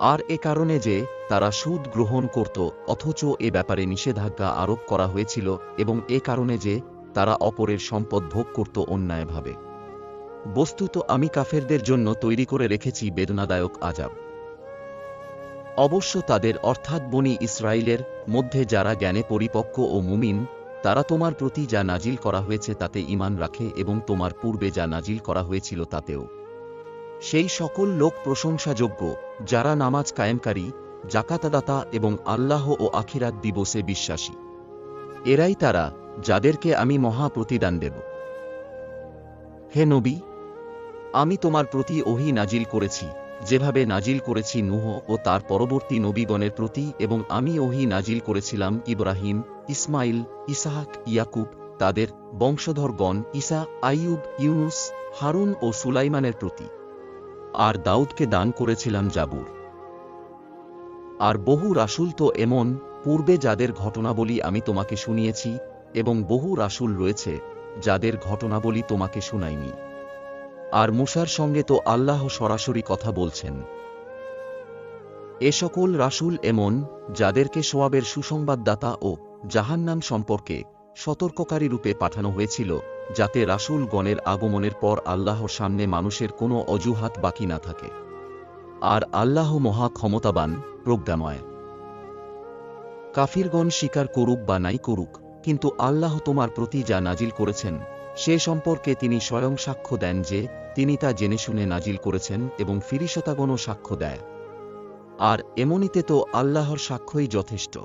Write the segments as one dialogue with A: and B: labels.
A: আর এ কারণে যে, তারা সুদ গ্রহণ করত, অথচ এ ব্যাপারে নিষেধাজ্ঞা আরোপ করা হয়েছিল এবং এ কারণে যে, তারা অপরের সম্পদ ভোগ করত অন্যায়ভাবে। বস্তুত আমি কাফেরদের জন্য তৈরি করে রেখেছি বেদনাদায়ক আজাব। অবশ্য তাদের অর্থাৎ বনি ইসরায়েলের মধ্যে যারা জ্ঞানে পরিপক্ক ও মুমিন, তারা তোমার প্রতি যা নাজিল করা হয়েছে তাতে ইমান রাখে এবং তোমার পূর্বে যা নাজিল করা হয়েছিল তাতেও। সেই সকল লোক প্রশংসাযোগ্য, যারা নামাজ কায়েমকারী জাকাতাদাতা এবং আল্লাহ ও আখিরাত দিবসে বিশ্বাসী। এরাই তারা, যাদেরকে আমি মহা প্রতিদান দেব। হে নবী, আমি তোমার প্রতি ওহি নাজিল করেছি, যেভাবে নাজিল করেছি নুহ ও তার পরবর্তী নবীগণের প্রতি এবং আমি ওহি নাজিল করেছিলাম ইব্রাহিম, ইসমাইল, ইসাহাক, ইয়াকুব, তাদের বংশধরগণ ইসা আইয়ুব, ইউনুস, হারুন ও সুলাইমানের প্রতি। আর দাউদকে দান করেছিলাম জাবুর। আর বহু রাসুল তো এমন পূর্বে যাদের ঘটনাবলী আমি তোমাকে শুনিয়েছি এবং বহু রাসূল রয়েছে যাদের ঘটনাবলী তোমাকে শুনাইনি। আর মুসার সঙ্গে তো আল্লাহ সরাসরি কথা বলছেন। এ সকল রাসূল এমন যাদেরকে সোয়াবের সুসংবাদদাতা ও জাহান্নাম সম্পর্কে সতর্ককারী রূপে পাঠানো হয়েছিল, যাতে রাসূল গণের আগমনের পর আল্লাহর সামনে মানুষের কোনো অজুহাত বাকি না থাকে। আর আল্লাহ মহা ক্ষমতাবান প্রজ্ঞাময়। কাফিরগণ স্বীকার করুক বা নাই করুক, কিন্তু আল্লাহ তোমার প্রতি যা নাজিল করেছেন, সে সম্পর্কে তিনি স্বয়ং সাক্ষ্য দেন যে, তিনি তা জেনে শুনে নাজিল করেছেন এবং ফিরিশতাগণও সাক্ষ্য দেয়। আর এমনিতে তো আল্লাহর সাক্ষ্যই যথেষ্ট।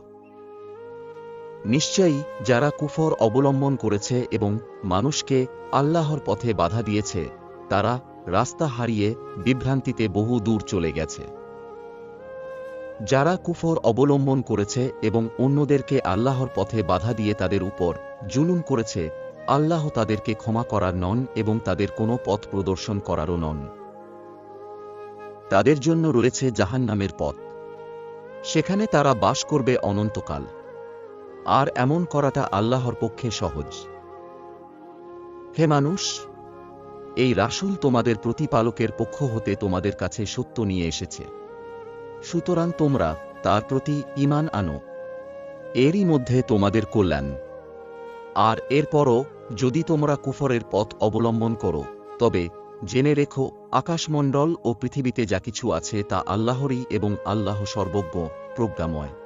A: নিশ্চয়ই যারা কুফর অবলম্বন করেছে এবং মানুষকে আল্লাহর পথে বাধা দিয়েছে, তারা রাস্তা হারিয়ে বিভ্রান্তিতে বহু দূর চলে গেছে। যারা কুফর অবলম্বন করেছে এবং অন্যদেরকে আল্লাহর পথে বাধা দিয়ে তাদের উপর জুলুম করেছে, আল্লাহ তাদেরকে ক্ষমা করার নন এবং তাদের কোনো পথ প্রদর্শন করারও নন। তাদের জন্য রয়েছে জাহান্নামের পথ। সেখানে তারা বাস করবে অনন্তকাল। আর এমন করাটা আল্লাহর পক্ষে সহজ। হে মানুষ, এই রাসূল তোমাদের প্রতিপালকের পক্ষ হতে তোমাদের কাছে সত্য নিয়ে এসেছে। সুতরাং তোমরা তার প্রতি ঈমান আনো। এরই মধ্যে তোমাদের কল্যাণ। আর এরপরও যদি তোমরা কুফরের পথ অবলম্বন করো, তবে জেনে রেখো, আকাশমণ্ডল ও পৃথিবীতে যা কিছু আছে তা আল্লাহরই এবং আল্লাহ সর্বজ্ঞ, প্রজ্ঞাময়।